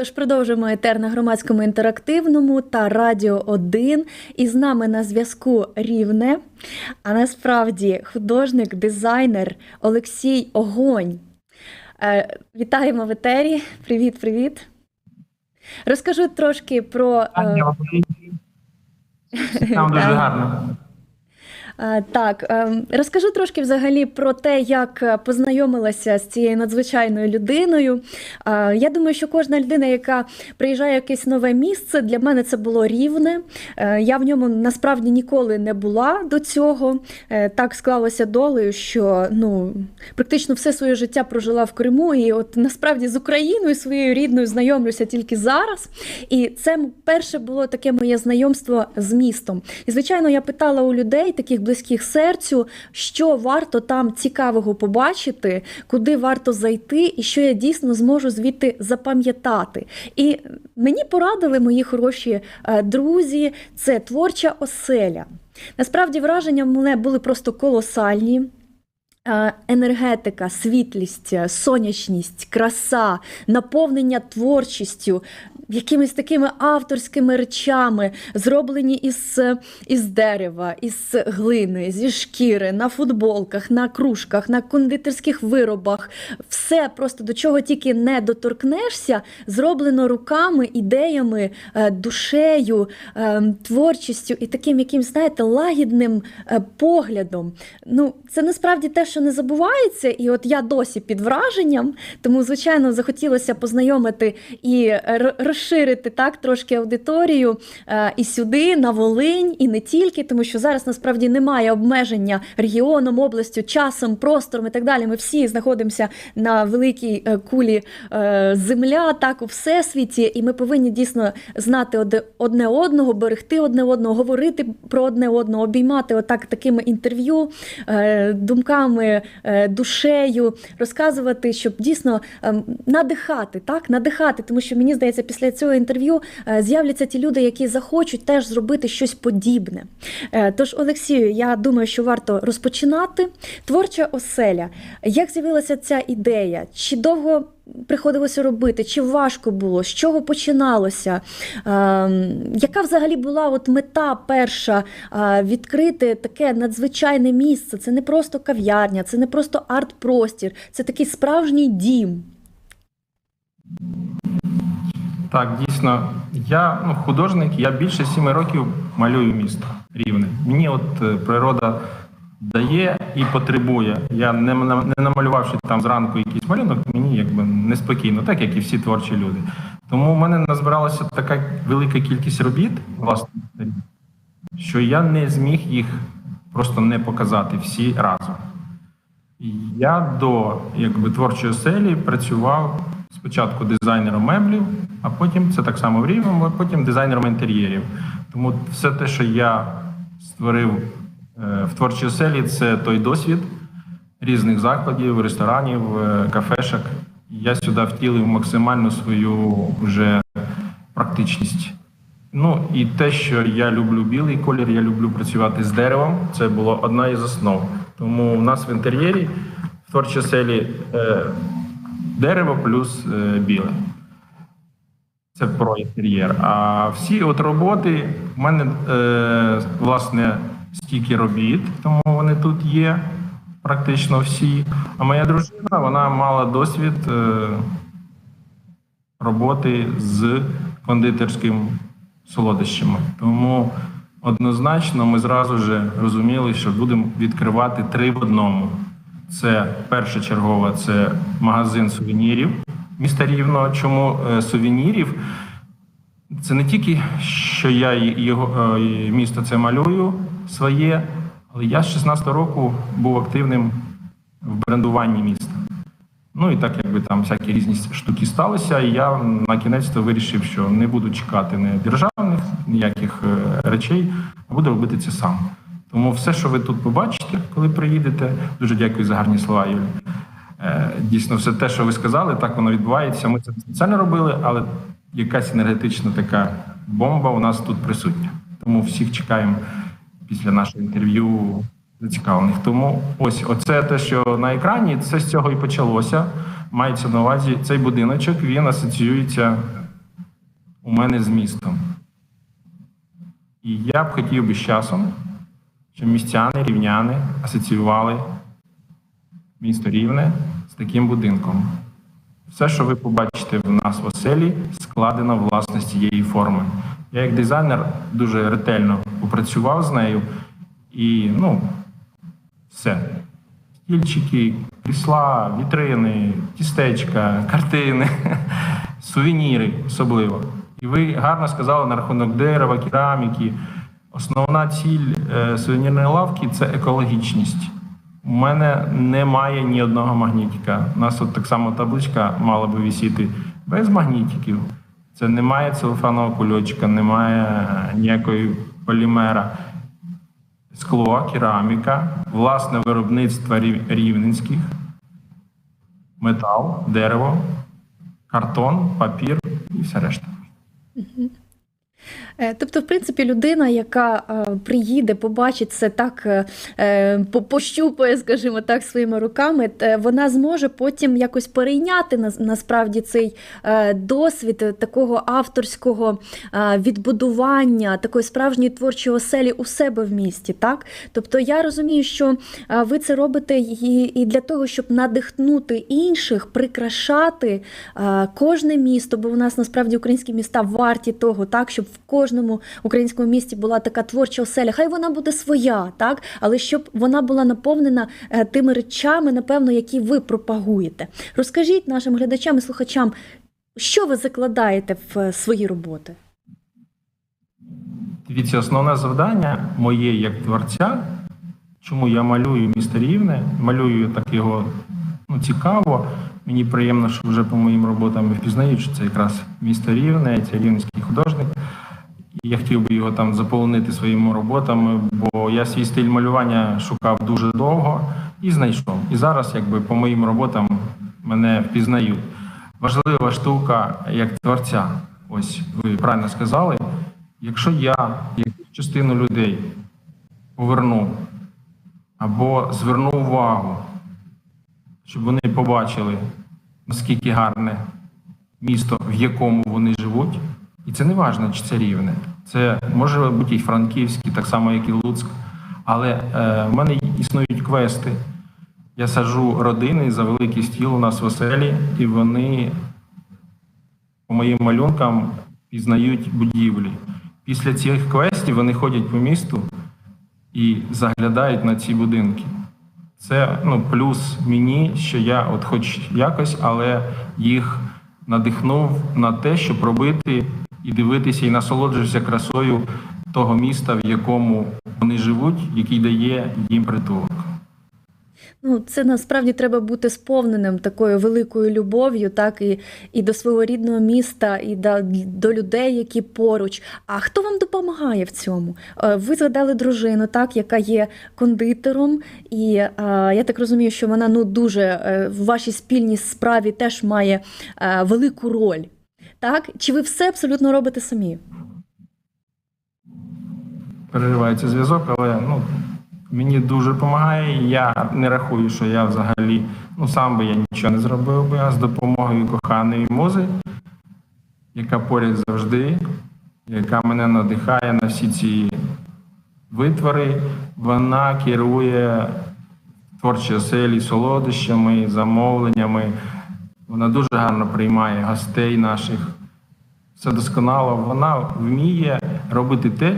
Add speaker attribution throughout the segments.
Speaker 1: Тож продовжуємо етер на громадському інтерактивному та Радіо 1. І з нами на зв'язку Рівне, а насправді художник, дизайнер Олексій Огонь. Е, вітаємо в етері. Привіт, привіт. Розкажу трошки про. е,
Speaker 2: Там дуже гарно.
Speaker 1: Е, Так, ем, розкажу трошки взагалі про те, як е, познайомилася з цією надзвичайною людиною. Е, Я думаю, що кожна людина, яка приїжджає в якесь нове місце, для мене це було рівне. Е, Я в ньому насправді ніколи не була до цього. Е, Так склалося долею, що ну, практично все своє життя прожила в Криму. І от насправді з Україною своєю рідною знайомлюся тільки зараз. І це перше було таке моє знайомство з містом. І звичайно, я питала у людей, таких близьких серцю, що варто там цікавого побачити, куди варто зайти, і що я дійсно зможу звідти запам'ятати. І мені порадили мої хороші е, друзі, це творча оселя. Насправді враження в мене були просто колосальні. Е, Енергетика, світлість, сонячність, краса, наповнення творчістю, якимись такими авторськими речами, зроблені із, із дерева, із глини, зі шкіри, на футболках, на кружках, на кондитерських виробах. Все просто до чого тільки не доторкнешся, зроблено руками, ідеями, е, душею, е, творчістю і таким якимсь, знаєте, лагідним е, поглядом. Ну, це насправді те, що не забувається, і от я досі під враженням, тому, звичайно, захотілося познайомити і р- розширити так трошки аудиторію е, і сюди, на Волинь, і не тільки, тому що зараз насправді немає обмеження регіоном, областю, часом, простором і так далі. Ми всі знаходимося на великій е, кулі е, земля, так у всесвіті, і ми повинні дійсно знати одне одного, берегти одне одного, говорити про одне одного, обіймати отак такими інтерв'ю, думками, душею, розказувати, щоб дійсно ем, надихати, так, надихати, тому що мені здається, після цього інтерв'ю е, з'являться ті люди, які захочуть теж зробити щось подібне. Е, Тож, Олексію, я думаю, що варто розпочинати. Творча оселя. Як з'явилася ця ідея? Чи довго приходилося робити? Чи важко було? З чого починалося? Ем, яка взагалі була от мета перша е, відкрити таке надзвичайне місце? Це не просто кав'ярня, це не просто арт-простір, це такий справжній дім.
Speaker 2: Так, дійсно, я ну, художник, я більше сіми років малюю місто рівне. Мені от е, природа дає і потребує. Я не, не намалювавши там зранку якийсь малюнок, мені якби неспокійно, так як і всі творчі люди. Тому в мене назбиралася така велика кількість робіт, власне, що я не зміг їх просто не показати всі разом. Я до якби творчої оселі працював спочатку дизайнером меблів, а потім це так само в Рівному, а потім дизайнером інтер'єрів. Тому все те, що я створив е, в творчій оселі, це той досвід різних закладів, ресторанів, е, кафешок. Я сюди втілив максимально свою вже практичність. Ну і те, що я люблю білий колір, я люблю працювати з деревом. Це було одна із основ. Тому у нас в інтер'єрі в творчій селі е, дерево плюс е, біле. Це про інтер'єр. А всі от роботи в мене е, власне стільки робіт, тому вони тут є практично всі. А моя дружина вона мала досвід е, роботи з кондитерським солодощами. Тому однозначно ми зразу ж розуміли, що будемо відкривати три в одному. Це перша чергова це магазин сувенірів міста Рівного. Чому е, сувенірів? Це не тільки що я його е, місто це малюю своє, але я з 16 року був активним в брендуванні міста. Ну і так якби там всякі різні штуки сталися, і я на кінець вирішив, що не буду чекати не державних ніяких е, речей, а буду робити це сам. Тому все, що ви тут побачите, коли приїдете, дуже дякую за гарні слова, Юлі. Е, Дійсно, все те, що ви сказали, так воно відбувається. Ми це спеціально робили, але якась енергетична така бомба у нас тут присутня. Тому всіх чекаємо після нашого інтерв'ю зацікавлених. Тому ось оце те, що на екрані, це з цього і почалося. Мається на увазі цей будиночок, він асоціюється у мене з містом. І я б хотів би з часом, щоб містяни, рівняни асоціювали місто Рівне з таким будинком. Все, що ви побачите в нас в оселі, складено власне з цієї форми. Я як дизайнер дуже ретельно попрацював з нею і ну, все. Стільчики, крісла, вітрини, тістечка, картини, сувеніри особливо. І ви гарно сказали на рахунок дерева, кераміки. Основна ціль е, сувенірної лавки це екологічність. У мене немає ні одного магнітика. У нас от так само табличка мала би висіти без магнітиків. Це немає целофанового кульочка, немає ніякої полімера. Скло, кераміка, власне виробництво рівненських, метал, дерево, картон, папір і все решта.
Speaker 1: Е, Тобто, в принципі, людина, яка е, приїде, побачить це так, е, пощупає, скажімо так, своїми руками, вона зможе потім якось перейняти насправді цей досвід такого авторського відбудування, такої справжньої творчої оселі у себе в місті. Так? Тобто я розумію, що ви це робите і, для того, щоб надихнути інших, прикрашати кожне місто, бо у нас насправді українські міста варті того, так, щоб в кожному українському місті була така творча оселя. Хай вона буде своя, так, але щоб вона була наповнена е, тими речами, напевно, які ви пропагуєте. Розкажіть нашим глядачам і слухачам, що ви закладаєте в е, свої роботи?
Speaker 2: Дивіться, основне завдання моє як творця, чому я малюю місто Рівне, малюю так його ну, цікаво. Мені приємно, що вже по моїм роботам впізнають, що це якраз місто Рівне, це рівненський художник. Я хотів би його там заповнити своїми роботами, бо я свій стиль малювання шукав дуже довго і знайшов. І зараз, якби по моїм роботам мене впізнають. Важлива штука як творця. Ось ви правильно сказали. Якщо я якусь частину людей поверну або зверну увагу, щоб вони побачили, наскільки гарне місто, в якому вони живуть, і це не важливо, чи це рівне. Це може бути і Франківський, так само, як і Луцьк. Але е, в мене існують квести. Я саджу родини за великий стіл у нас в оселі, і вони по моїм малюнкам пізнають будівлі. Після цих квестів вони ходять по місту і заглядають на ці будинки. Це ну, плюс мені, що я, от хоч якось, але їх надихнув на те, щоб робити і дивитися, і насолоджуватися красою того міста, в якому вони живуть, який дає їм притулок.
Speaker 1: Ну, це насправді треба бути сповненим такою великою любов'ю, так і, і до свого рідного міста, і до, до людей, які поруч. А хто вам допомагає в цьому? Е, Ви згадали дружину, так, яка є кондитером, і е, я так розумію, що вона ну дуже е, в вашій спільній справі теж має е, велику роль. Так? Чи ви все абсолютно робите самі?
Speaker 2: переривається зв'язок, але ну, мені дуже допомагає. Я не рахую, що я взагалі ну, сам би я нічого не зробив би, а з допомогою коханої музи, яка поряд завжди, яка мене надихає на всі ці витвори, вона керує творчі оселі солодощами, замовленнями. Вона дуже гарно приймає гостей наших. Все досконало. Вона вміє робити те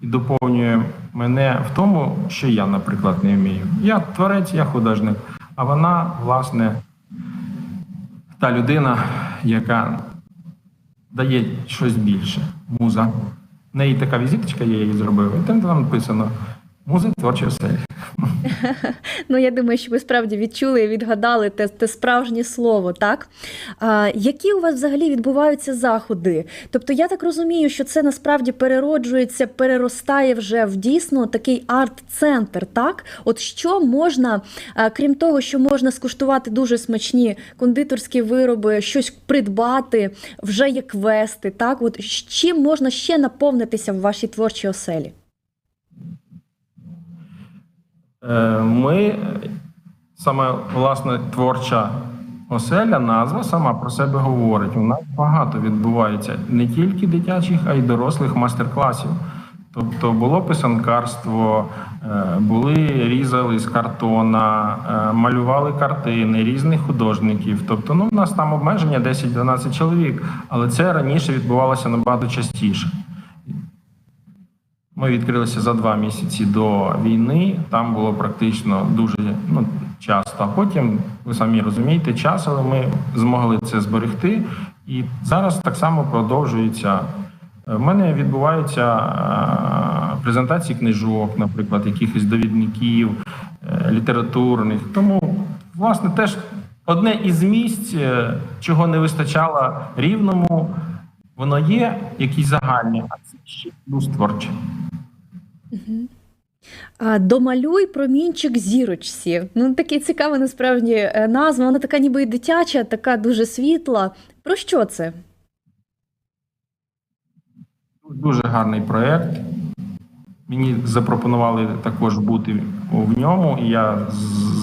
Speaker 2: і доповнює мене в тому, що я, наприклад, не вмію. Я творець, я художник, а вона, власне, та людина, яка дає щось більше. Муза. В неї така візиточка, я її зробив, і там написано Муза творчої оселі.
Speaker 1: Ну, я думаю, що ви справді відчули і відгадали те, те справжнє слово, так? А, які у вас взагалі відбуваються заходи? Тобто, я так розумію, що це насправді перероджується, переростає вже в дійсно такий арт-центр, так? От що можна, крім того, що можна скуштувати дуже смачні кондитерські вироби, щось придбати, вже є квести, так? От чим можна ще наповнитися в вашій творчій оселі?
Speaker 2: Е, Ми саме власне творча Оселя, назва сама про себе говорить. У нас багато відбувається не тільки дитячих, а й дорослих майстер-класів. Тобто було писанкарство, е, були різали з картона, е, малювали картини різних художників. Тобто, ну, у нас там обмеження 10-12 чоловік, але це раніше відбувалося набагато частіше. Ми відкрилися за два місяці до війни. Там було практично дуже ну, часто. А потім, ви самі розумієте, час, але ми змогли це зберегти. І зараз так само продовжується. В мене відбуваються е, презентації книжок, наприклад, якихось довідників, е, літературних. Тому, власне, теж одне із місць, е, чого не вистачало рівному, воно є, якісь загальні, а це ще плюс творче.
Speaker 1: Домалюй промінчик зірочці. Ну, таке цікава насправді е, назва. Вона така ніби і дитяча, така дуже світла. Про що це?
Speaker 2: Дуже гарний проєкт. Мені запропонували також бути в ньому, і я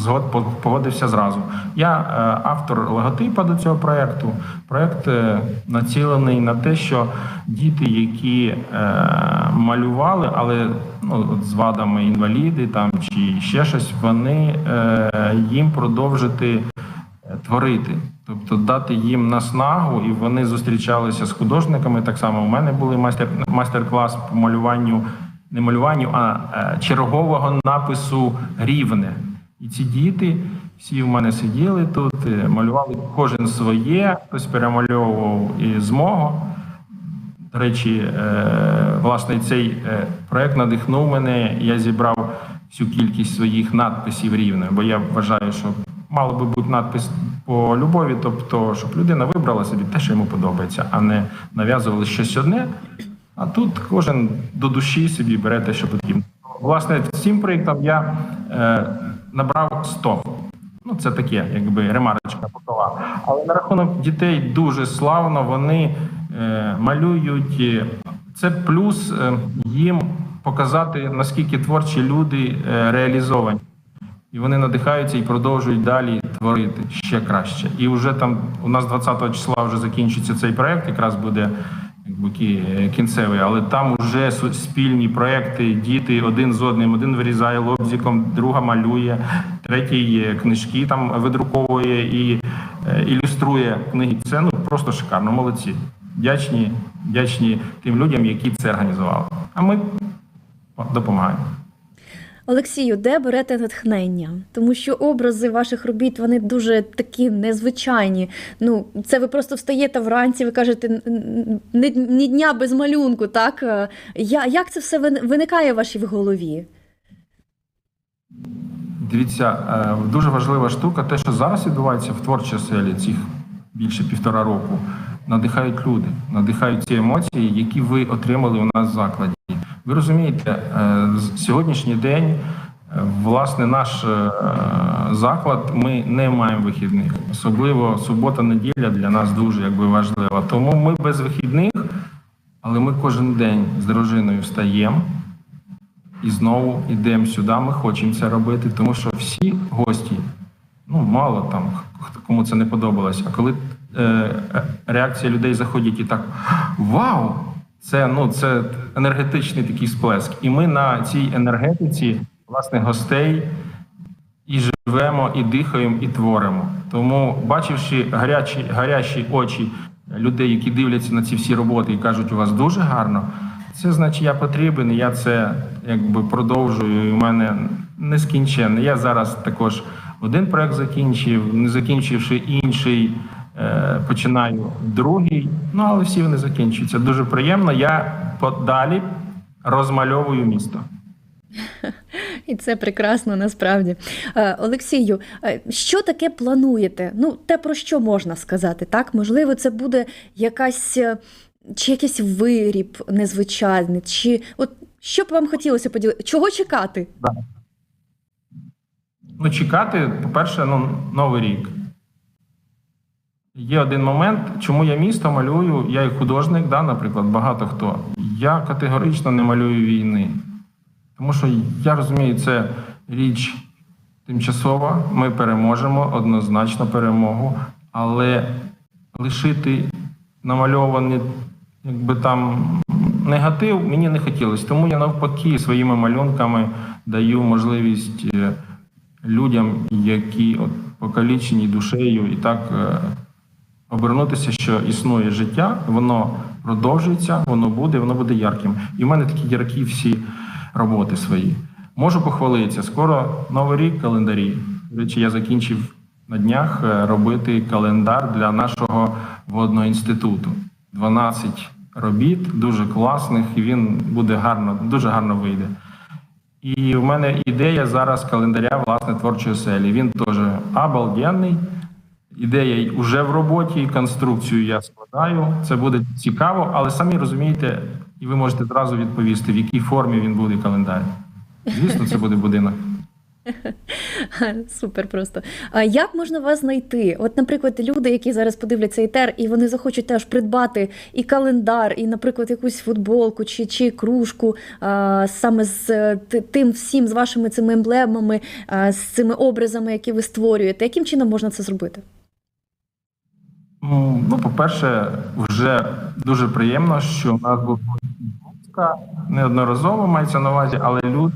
Speaker 2: згод погодився зразу. Я е, автор логотипа до цього проєкту. Проєкт е, націлений на те, що діти, які малювали, але ну, з вадами інваліди там чи ще щось, вони е, їм продовжити е, творити, тобто дати їм наснагу, і вони зустрічалися з художниками. Так само у мене були майстер майстер-клас по малюванню, не малюванню, а е, чергового напису рівне. І ці діти всі в мене сиділи тут, е, малювали кожен своє, хтось перемальовував і з мого. До речі, е, власне, цей е, проект надихнув мене. Я зібрав всю кількість своїх надписів рівно, бо я вважаю, що мало би бути надпис по любові, тобто, щоб людина вибрала собі те, що йому подобається, а не нав'язували щось одне. А тут кожен до душі собі бере те, що потрібно. Власне, цим проєктом я е, набрав 100. Ну, це таке, якби ремарочка бокова. Але на рахунок дітей дуже славно, вони малюють. е, Це плюс е, їм показати, наскільки творчі люди е, реалізовані. І вони надихаються і продовжують далі творити ще краще. І вже там у нас 20 числа вже закінчиться цей проект, якраз буде якби кінцевий, але там вже спільні проекти, діти один з одним, один вирізає лобзиком, друга малює, третій е, книжки там видруковує і е, ілюструє книги. Це ну просто шикарно, молодці. Вдячні, вдячні тим людям, які це організували. А ми допомагаємо.
Speaker 1: Олексію, де берете натхнення? Тому що образи ваших робіт вони дуже такі незвичайні. Ну, це ви просто встаєте вранці, ви кажете «Н- н- ні, ні дня без малюнку, так? Е, Я, як це все виникає в вашій голові?
Speaker 2: Дивіться, е, дуже важлива штука, те, що зараз відбувається в творчій селі цих більше півтора року, надихають люди, надихають ці емоції, які ви отримали у нас в закладі. Ви розумієте, е, сьогоднішній день, е, власне, наш е, заклад, ми не маємо вихідних. Особливо субота-неділя для нас дуже якби важлива. Тому ми без вихідних, але ми кожен день з дружиною встаємо. І знову йдемо сюди. Ми хочемо це робити, тому що всі гості, ну мало там кому це не подобалось. А коли реакція людей заходять і так вау! Це ну це енергетичний такий сплеск. І ми на цій енергетиці власне гостей і живемо, і дихаємо, і творимо. Тому, бачивши гарячі, гарячі очі людей, які дивляться на ці всі роботи і кажуть, у вас дуже гарно. Це значить, я потрібен, я це якби продовжую. І у мене нескінченне. Я зараз також один проект закінчив, не закінчивши інший, е, починаю другий. Ну але всі вони закінчуються. Дуже приємно. Я подалі розмальовую місто.
Speaker 1: І це прекрасно насправді. Е, Олексію, е, що таке плануєте? Ну, те, про що можна сказати, так? Можливо, це буде якась е, чи якийсь виріб незвичайний, чи от що б вам хотілося поділити? Чого чекати?
Speaker 2: Ну, чекати, по-перше, ну, Новий рік. Є один момент, чому я місто малюю, я як художник, да, наприклад, багато хто. Я категорично не малюю війни. Тому що я розумію, це річ тимчасова. Ми переможемо, однозначно перемогу, але лишити намальований якби там негатив мені не хотілося. Тому я навпаки своїми малюнками даю можливість е, людям, які от покалічені душею, і так е, обернутися, що існує життя, воно продовжується, воно буде, воно буде ярким. І в мене такі яркі всі роботи свої. Можу похвалитися. Скоро новий рік календарі. До речі, я закінчив на днях е, робити календар для нашого водного інституту. 12 робіт, дуже класних, і він буде гарно, дуже гарно вийде. І в мене ідея зараз календаря власне творчої оселі. Він теж обалденний. Ідея вже в роботі, конструкцію я складаю. Це буде цікаво, але самі розумієте, і ви можете зразу відповісти, в якій формі він буде календар. Звісно, це буде будинок.
Speaker 1: Супер просто. А як можна вас знайти? От, наприклад, люди, які зараз подивляться ІТЕР, і вони захочуть теж придбати і календар, і, наприклад, якусь футболку чи, чи кружку а, саме з е, тим всім, з вашими цими емблемами, а, з цими образами, які ви створюєте. Яким чином можна це зробити?
Speaker 2: Ну, по-перше, вже дуже приємно, що у нас був Луцька неодноразово мається на увазі, але люди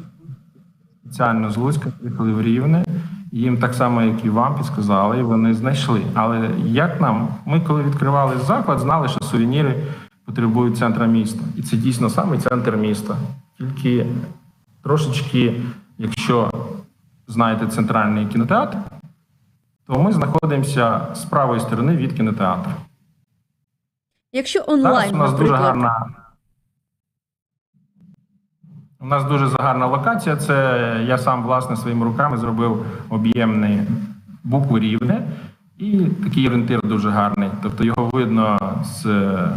Speaker 2: спеціально з Луцька приїхали в Рівне. Їм так само, як і вам, підсказали, і вони знайшли. Але як нам, ми коли відкривали заклад, знали, що сувеніри потребують центра міста. І це дійсно саме центр міста. Тільки трошечки, якщо знаєте центральний кінотеатр, то ми знаходимося з правої сторони від кінотеатру.
Speaker 1: Якщо онлайн.
Speaker 2: Зараз у нас дуже гарна. У нас дуже гарна локація. Це я сам власне своїми руками зробив об'ємний букву рівне, і такий орієнтир дуже гарний. Тобто його видно з, е,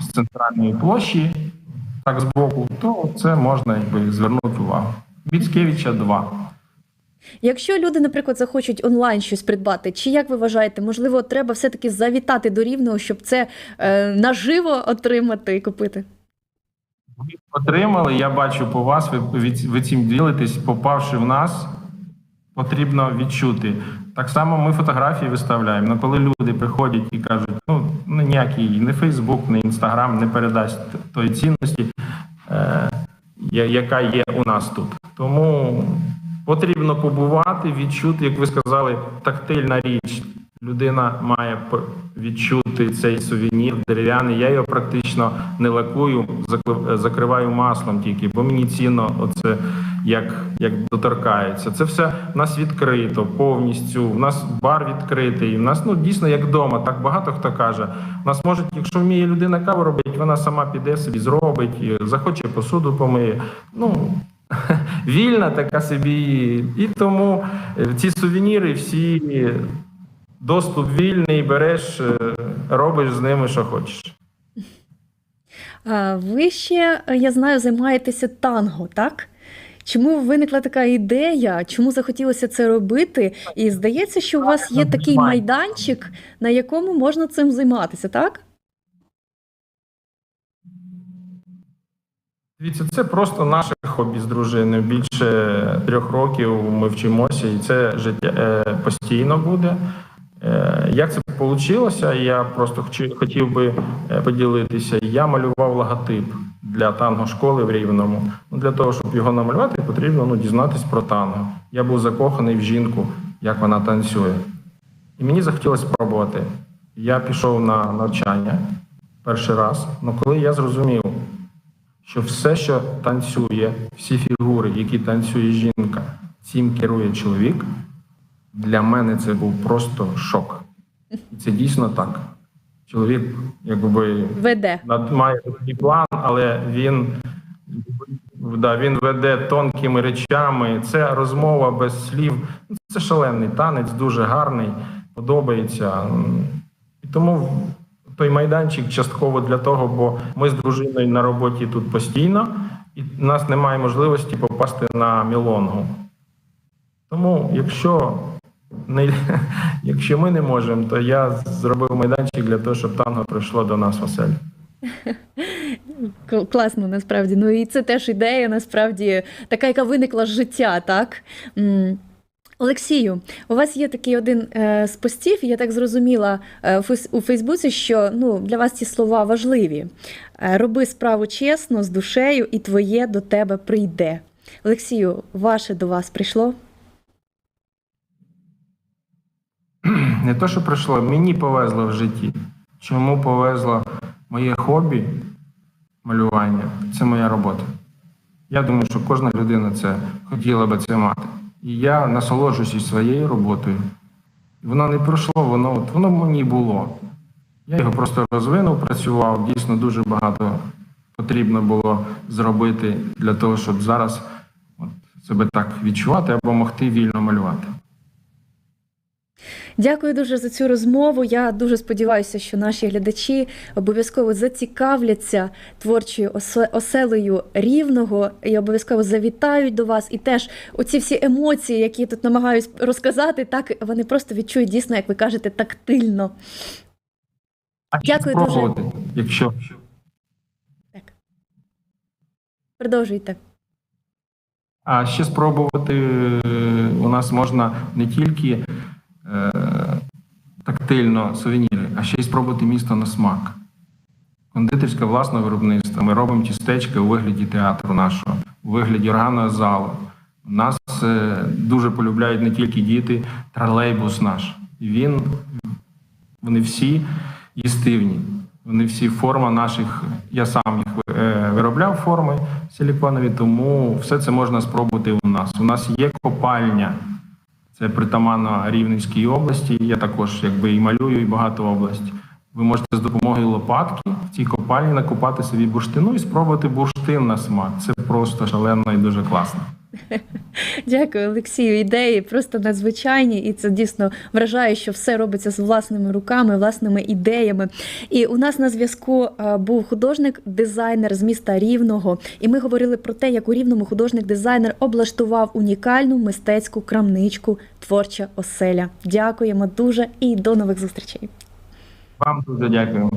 Speaker 2: з центральної площі, так збоку, то це можна якби звернути увагу. Міцкевича 2.
Speaker 1: Якщо люди, наприклад, захочуть онлайн щось придбати, чи як ви вважаєте, можливо, треба все-таки завітати до рівного, щоб це е, наживо отримати і купити?
Speaker 2: Ви отримали, я бачу по вас, ви, від- ви цим ділитесь, попавши в нас, потрібно відчути. Так само ми фотографії виставляємо. Ну, коли люди приходять і кажуть, ну ну, ніякий не Фейсбук, не Інстаграм не передасть тої цінності, е, яка є у нас тут. Тому потрібно побувати, відчути, як ви сказали, тактильна річ. Людина має відчути цей сувенір дерев'яний. Я його практично не лакую, закриваю маслом тільки, бо мені цінно оце як, як доторкається. Це все в нас відкрито повністю. У нас бар відкритий. У нас ну дійсно як вдома. Так багато хто каже. У нас можуть, якщо вміє людина каву робити, вона сама піде собі зробить, захоче посуду помиє. Ну вільна така собі. І тому е, ці сувеніри всі доступ вільний, береш, е, робиш з ними, що хочеш.
Speaker 1: Ви ще, е, я знаю, займаєтеся танго, так? Чому виникла така ідея? Чому захотілося це робити? І здається, що у вас є такий майданчик, на якому можна цим займатися, так?
Speaker 2: Дивіться, це просто наше хобі з дружиною. Більше трьох років ми вчимося, і це життя е, постійно буде. Е, як це вийшло? Я просто хотів би е, поділитися. Я малював логотип для танго школи в Рівному. Ну, для того, щоб його намалювати, потрібно ну, дізнатись про танго. Я був закоханий в жінку, як вона танцює. І мені захотілося спробувати. Я пішов на навчання перший раз. Ну коли я зрозумів, що все, що танцює, всі фігури, які танцює жінка, цим керує чоловік, для мене це був просто шок. І це дійсно так. Чоловік, якби
Speaker 1: Веде.
Speaker 2: над- має такий план, але він, да, він веде тонкими речами. Це розмова без слів. Це шалений танець, дуже гарний, подобається. І тому той майданчик частково для того, бо ми з дружиною на роботі тут постійно, і в нас немає можливості попасти на мілонгу. Тому, якщо не, якщо ми не можемо, то я зробив майданчик для того, щоб танго прийшло до нас в оселю.
Speaker 1: Класно, насправді. Ну і це теж ідея, насправді, така, яка виникла з життя, так? Олексію, у вас є такий один е, з постів, я так зрозуміла е, у у Фейсбуці, що ну, для вас ці слова важливі. Е, роби справу чесно, з душею, і твоє до тебе прийде. Олексію, ваше до вас прийшло?
Speaker 2: Не то, що прийшло, мені повезло в житті. Чому повезло моє хобі малювання це моя робота. Я думаю, що кожна людина це хотіла би це мати. І я насолоджуюся своєю роботою. Воно не пройшло, воно, от, воно мені було. Я його просто розвинув, працював. Дійсно, дуже багато потрібно було зробити для того, щоб зараз от, себе так відчувати або могти вільно малювати.
Speaker 1: Дякую дуже за цю розмову. Я дуже сподіваюся, що наші глядачі обов'язково зацікавляться творчою осе- оселею рівного і обов'язково завітають до вас. І теж оці всі емоції, які я тут намагаюсь розказати, так вони просто відчують дійсно, як ви кажете, тактильно.
Speaker 2: А
Speaker 1: Дякую дуже.
Speaker 2: якщо
Speaker 1: Так. Продовжуйте.
Speaker 2: А ще спробувати е, у нас можна не тільки тактильно сувеніри, а ще й спробувати місто на смак. Кондитерське власне виробництво. Ми робимо тістечки у вигляді театру нашого, у вигляді органного залу. Нас е, дуже полюбляють не тільки діти, тролейбус наш. Він, вони всі їстивні. Вони всі форма наших, я сам їх е, виробляв форми силіконові, тому все це можна спробувати у нас. У нас є копальня, це притаманно Рівненській області. Я також якби і малюю, і багато область. Ви можете з допомогою лопатки в цій копальні накопати собі бурштину і спробувати бурштин на смак. Це просто шалено і дуже класно.
Speaker 1: Дякую, Олексію. Ідеї просто надзвичайні, і це дійсно вражає, що все робиться з власними руками, власними ідеями. І у нас на зв'язку е, був художник-дизайнер з міста Рівного. І ми говорили про те, як у Рівному художник-дизайнер облаштував унікальну мистецьку крамничку Творча оселя. Дякуємо дуже і до нових зустрічей.
Speaker 2: Вам дуже дякую.